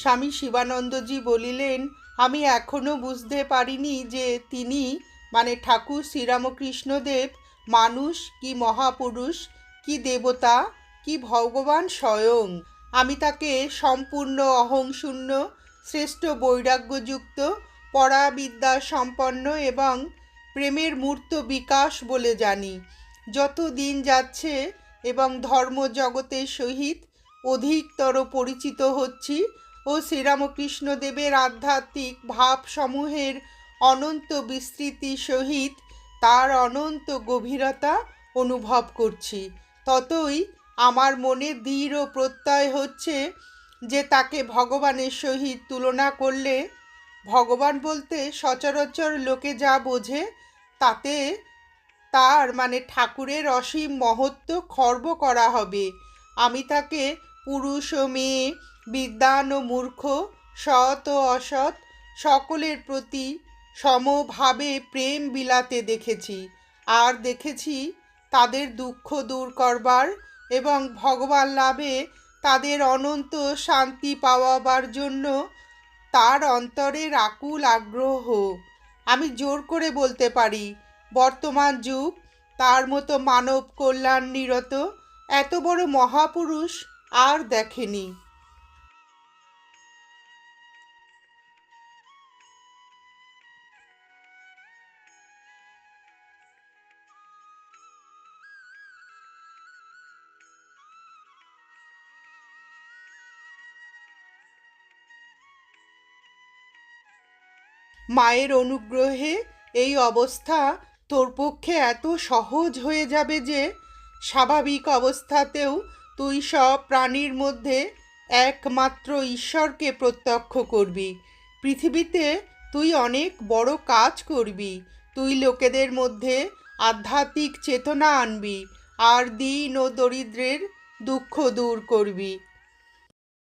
স্বামী শিবানন্দজি বলিলেন, আমি এখনও বুঝতে পারিনি যে তিনি মানে ঠাকুর শ্রীরামকৃষ্ণদেব, মানুষ কি মহাপুরুষ, কি দেবতা, কি ভগবান স্বয়ং। আমি তাকে সম্পূর্ণ অহংশূন্য, শ্রেষ্ঠ বৈরাগ্যযুক্ত, পরাবিদ্যা সম্পন্ন এবং প্রেমের মূর্ত বিকাশ বলে জানি। যত দিন যাচ্ছে এবং ধর্মজগতের সহিত অধিকতর পরিচিত হচ্ছি ও শ্রীরামকৃষ্ণদেবের আধ্যাত্মিক ভাবসমূহের অনন্ত বিস্তৃতি সহিত তার অনন্ত গভীরতা অনুভব করছি। ততই আমার মনে দৃঢ় প্রত্যয় হচ্ছে যে তাকে ভগবানের সহিত তুলনা করলে, ভগবান বলতে সচরাচর লোকে যা বোঝে তাতে তার মানে ঠাকুরের অসীম মহত্ব খর্ব করা হবে। আমি তাকে পুরুষ ও মেয়ে, বিদ্বান ও মূর্খ, সৎ ও অসৎ, সকলের প্রতি সমভাবে প্রেম বিলাতে দেখেছি। আর দেখেছি তাদের দুঃখ দূর করবার এবং ভগবান লাভে তাদের অনন্ত শান্তি পাওয়াবার জন্য তার অন্তরের আকুল আগ্রহ। আমি জোর করে বলতে পারি, বর্তমান যুগ, তার মতো মানব কল্যাণ নিরত, এত বড় মহাপুরুষ আর দেখেনি। মায়ের অনুগ্রহে এই অবস্থা তোর পক্ষে এত সহজ হয়ে যাবে যে স্বাভাবিক অবস্থাতেও তুই সব প্রাণীর মধ্যে একমাত্র ঈশ্বরকে প্রত্যক্ষ করবি। পৃথিবীতে তুই অনেক বড় কাজ করবি। তুই লোকেদের মধ্যে আধ্যাত্মিক চেতনা আনবি আর দিন ও দরিদ্রের দুঃখ দূর করবি।